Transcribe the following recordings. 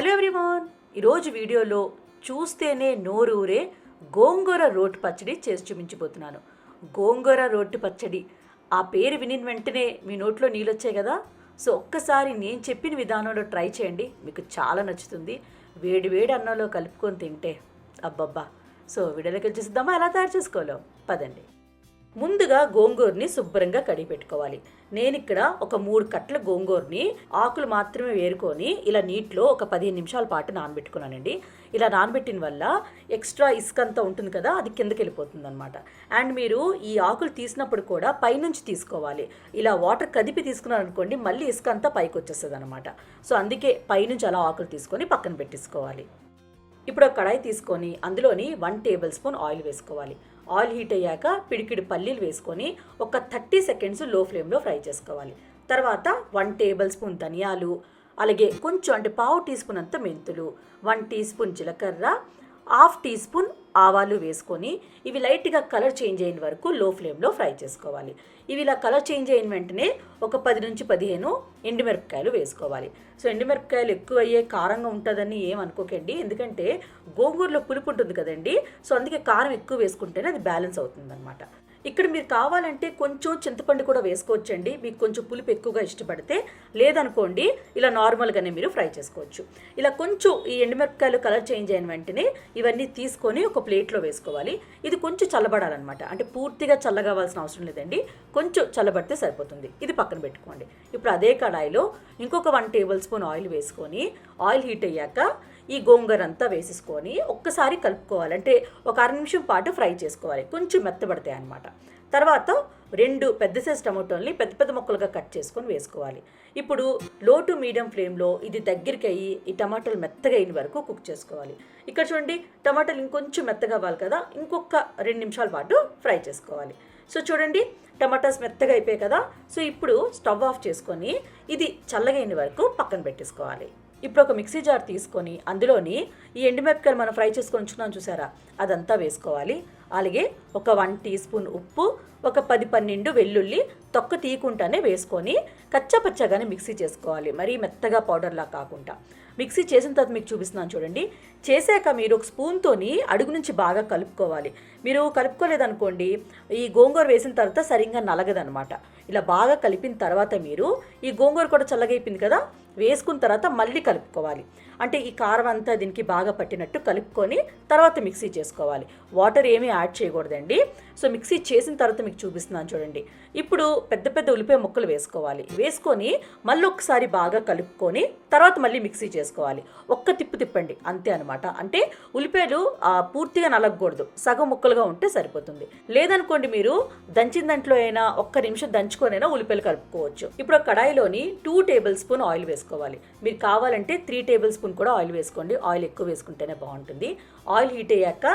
Hello everyone. ఈరోజు వీడియోలో చూస్తేనే నోరూరే గోంగూర రోటి పచ్చడి చేసి చూపించబోతున్నాను. గోంగూర రోటి పచ్చడి. ఆ పేరు వినిన వెంటనే మీ నోట్లో నీళ్ళొచ్చాయి కదా? సో ఒక్కసారి నేను చెప్పిన విధానంలో ట్రై చేయండి. మీకు చాలా నచ్చుతుంది. వేడి వేడి అన్నంలో కలుపుకొని తింటే అబ్బబ్బా. సో వీడియోలోకి వచ్చేసిద్దామా ఎలా తయారు చేసుకోవాలో? పదండి. ముందుగా గోంగూరని శుభ్రంగా కడిగి పెట్టుకోవాలి నేను ఇక్కడ ఒక మూడు కట్టల గోంగూరని ఆకులు మాత్రమే వేరుకొని ఇలా నీటిలో ఒక పదిహేను నిమిషాల పాటు నానబెట్టుకున్నానండి. ఇలా నానబెట్టిన వల్ల ఎక్స్ట్రా ఇసుక అంతా ఉంటుంది కదా అది కిందకి వెళ్ళిపోతుంది అనమాట అండ్ మీరు ఈ ఆకులు తీసినప్పుడు కూడా పైనుంచి తీసుకోవాలి. ఇలా వాటర్ కదిపి తీసుకున్నారనుకోండి మళ్ళీ ఇసుక అంతా పైకి వచ్చేస్తుంది అనమాట సో అందుకే పైనుంచి అలా ఆకులు తీసుకొని పక్కన పెట్టేసుకోవాలి. ఇప్పుడు ఒక కడాయి తీసుకొని అందులోని వన్ టేబుల్ స్పూన్ ఆయిల్ వేసుకోవాలి. ఆయిల్ హీట్ అయ్యాక పిడికిడి పల్లీలు వేసుకొని ఒక థర్టీ సెకండ్స్లో ఫ్లేమ్లో ఫ్రై చేసుకోవాలి. తర్వాత వన్ టేబుల్ స్పూన్ ధనియాలు అలాగే కొంచెం అంటే పావు టీ స్పూన్ అంత మెంతులు వన్ టీ స్పూన్ జీలకర్ర హాఫ్ టీ స్పూన్ ఆవాలు వేసుకొని ఇవి లైట్గా కలర్ చేంజ్ అయిన వరకు లో ఫ్లేమ్లో ఫ్రై చేసుకోవాలి. ఇవి ఇలా కలర్ చేంజ్ అయిన వెంటనే ఒక పది నుంచి పదిహేను ఎండుమిరపకాయలు వేసుకోవాలి. సో ఎండుమిరపకాయలు ఎక్కువ అయ్యే కారంగా ఉంటుందని ఏం అనుకోకండి. ఎందుకంటే గోంగూరలో పులుపు ఉంటుంది కదండి. సో అందుకే కారం ఎక్కువ వేసుకుంటేనే అది బ్యాలెన్స్ అవుతుంది అనమాట ఇక్కడ మీరు కావాలంటే కొంచెం చింతపండు కూడా వేసుకోవచ్చండి. మీకు కొంచెం పులుపు ఎక్కువగా ఇష్టపడితే లేదనుకోండి ఇలా నార్మల్గానే మీరు ఫ్రై చేసుకోవచ్చు. ఇలా కొంచెం ఈ ఎండుమిరపకాయలు కలర్ చేంజ్ అయిన వెంటనే ఇవన్నీ తీసుకొని ఒక ప్లేట్లో వేసుకోవాలి. ఇది కొంచెం చల్లబడాలన్నమాట. అంటే పూర్తిగా చల్లగావాల్సిన అవసరం లేదండి. కొంచెం చల్లబడితే సరిపోతుంది. ఇది పక్కన పెట్టుకోండి. ఇప్పుడు అదే కడాయిలో ఇంకొక వన్ టేబుల్ స్పూన్ ఆయిల్ వేసుకొని ఆయిల్ హీట్ అయ్యాక ఈ గోంగూర అంతా వేసేసుకొని ఒక్కసారి కలుపుకోవాలి. అంటే ఒక అర నిమిషం పాటు ఫ్రై చేసుకోవాలి. కొంచెం మెత్తబడతాయి అనమాట తర్వాత రెండు పెద్ద సైజ్ టమాటోల్ని పెద్ద పెద్ద ముక్కలుగా కట్ చేసుకొని వేసుకోవాలి. ఇప్పుడు లో టు మీడియం ఫ్లేమ్లో ఇది దగ్గరికి అయ్యి ఈ టమాటాలు మెత్తగా అయిన వరకు కుక్ చేసుకోవాలి. ఇక్కడ చూడండి టమాటాలు ఇంకొంచెం మెత్తగా అవ్వాలి కదా ఇంకొక రెండు నిమిషాల పాటు ఫ్రై చేసుకోవాలి. సో చూడండి టమాటాస్ మెత్తగా అయిపోయాయి కదా సో ఇప్పుడు స్టవ్ ఆఫ్ చేసుకొని ఇది చల్లగైన వరకు పక్కన పెట్టేసుకోవాలి. ఇప్పుడు ఒక మిక్సీ జార్ తీసుకొని అందులోని ఈ ఎండుమిరపకాయలు మనం ఫ్రై చేసుకొని ఉంచుకున్నాం చూసారా? అదంతా వేసుకోవాలి. అలాగే ఒక వన్ టీ స్పూన్ ఉప్పు ఒక పది పన్నెండు వెల్లుల్లి తొక్క తీయకుండానే వేసుకొని కచ్చపచ్చగానే మిక్సీ చేసుకోవాలి. మరీ మెత్తగా పౌడర్లా కాకుండా. మిక్సీ చేసిన తర్వాత మీకు చూపిస్తున్నాను చూడండి. చేశాక మీరు ఒక స్పూన్తోని అడుగు నుంచి బాగా కలుపుకోవాలి. మీరు కలుపుకోలేదనుకోండి ఈ గోంగూర వేసిన తర్వాత సరిగ్గా నలగదనమాట. ఇలా బాగా కలిపిన తర్వాత మీరు ఈ గోంగూర కూడా చల్లగైపోయింది కదా వేసుకున్న తర్వాత మళ్ళీ కలుపుకోవాలి. అంటే ఈ కారం అంతా దీనికి బాగా పట్టినట్టు కలుపుకొని తర్వాత మిక్సీ చేసుకోవాలి. వాటర్ ఏమీ యాడ్ చేయకూడదండి. సో మిక్సీ చేసిన తర్వాత మీకు చూపిస్తున్నాను చూడండి. ఇప్పుడు పెద్ద పెద్ద ఉల్లిపాయ ముక్కలు వేసుకోవాలి. వేసుకొని మళ్ళీ ఒకసారి బాగా కలుపుకొని తర్వాత మళ్ళీ మిక్సీ చేసుకోవాలి. ఒక్క తిప్పు తిప్పండి. అంతే అనమాట అంటే ఉల్లిపాయలు పూర్తిగా నలగకూడదు. సగం ముక్కలుగా ఉంటే సరిపోతుంది. లేదనుకోండి మీరు దంచిన దాంట్లో అయినా ఒక్క నిమిషం దంచుకొనైనా ఉల్లిపాయలు కలుపుకోవచ్చు. ఇప్పుడు కడాయిలోని టూ టేబుల్ స్పూన్ ఆయిల్ వేసుకోవాలి. వేసుకోవాలి. మీరు కావాలంటే త్రీ టేబుల్ స్పూన్ కూడా ఆయిల్ వేసుకోండి. ఆయిల్ ఎక్కువ వేసుకుంటేనే బాగుంటుంది. ఆయిల్ హీట్ అయ్యాక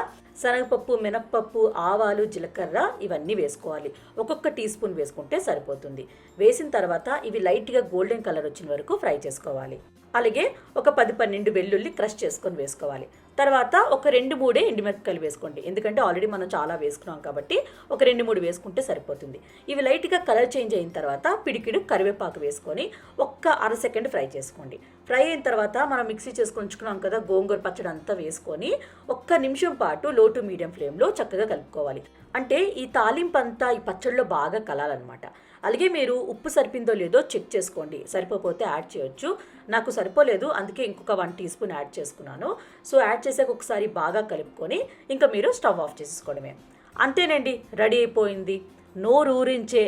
శనగపప్పు మినప్పప్పు ఆవాలు జీలకర్ర ఇవన్నీ వేసుకోవాలి. ఒక్కొక్క టీ స్పూన్ వేసుకుంటే సరిపోతుంది. వేసిన తర్వాత ఇవి లైట్గా గోల్డెన్ కలర్ వచ్చిన వరకు ఫ్రై చేసుకోవాలి. అలాగే ఒక పది పన్నెండు వెల్లుల్లి క్రష్ చేసుకొని వేసుకోవాలి. తర్వాత ఒక రెండు మూడే ఎండుమిరపకాయలు వేసుకోండి. ఎందుకంటే ఆల్రెడీ మనం చాలా వేసుకున్నాం కాబట్టి ఒక రెండు మూడు వేసుకుంటే సరిపోతుంది. ఇవి లైట్గా కలర్ చేంజ్ అయిన తర్వాత పిడికిడు కరివేపాకు వేసుకొని ఒక్క అర సెకండ్ ఫ్రై చేసుకోండి. ఫ్రై అయిన తర్వాత మనం మిక్సీ చేసుకొని ఉంచుకున్నాం కదా గోంగూర పచ్చడి అంతా వేసుకొని ఒక్క నిమిషం పాటు లో టు మీడియం ఫ్లేమ్లో చక్కగా కలుపుకోవాలి. అంటే ఈ తాలింపు అంతా ఈ పచ్చడిలో బాగా కలాలన్నమాట. అలాగే మీరు ఉప్పు సరిపోయిందో లేదో చెక్ చేసుకోండి. సరిపోతే యాడ్ చేయొచ్చు. నాకు సరిపోలేదు అందుకే ఇంకొక వన్ టీ స్పూన్ యాడ్ చేసుకున్నాను. సో యాడ్ చేసాక ఒకసారి బాగా కలుపుకొని ఇంకా మీరు స్టవ్ ఆఫ్ చేసుకోవడమే అంతేనండి రెడీ అయిపోయింది. నోరు ఊరించే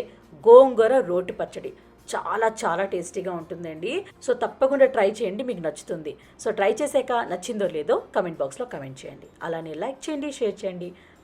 గోంగూర రోటి పచ్చడి. చాలా చాలా టేస్టీగా ఉంటుందండి. సో తప్పకుండా ట్రై చేయండి మీకు నచ్చుతుంది. సో ట్రై చేశాక నచ్చిందో లేదో కమెంట్ బాక్స్లో కమెంట్ చేయండి. అలానే లైక్ చేయండి షేర్ చేయండి.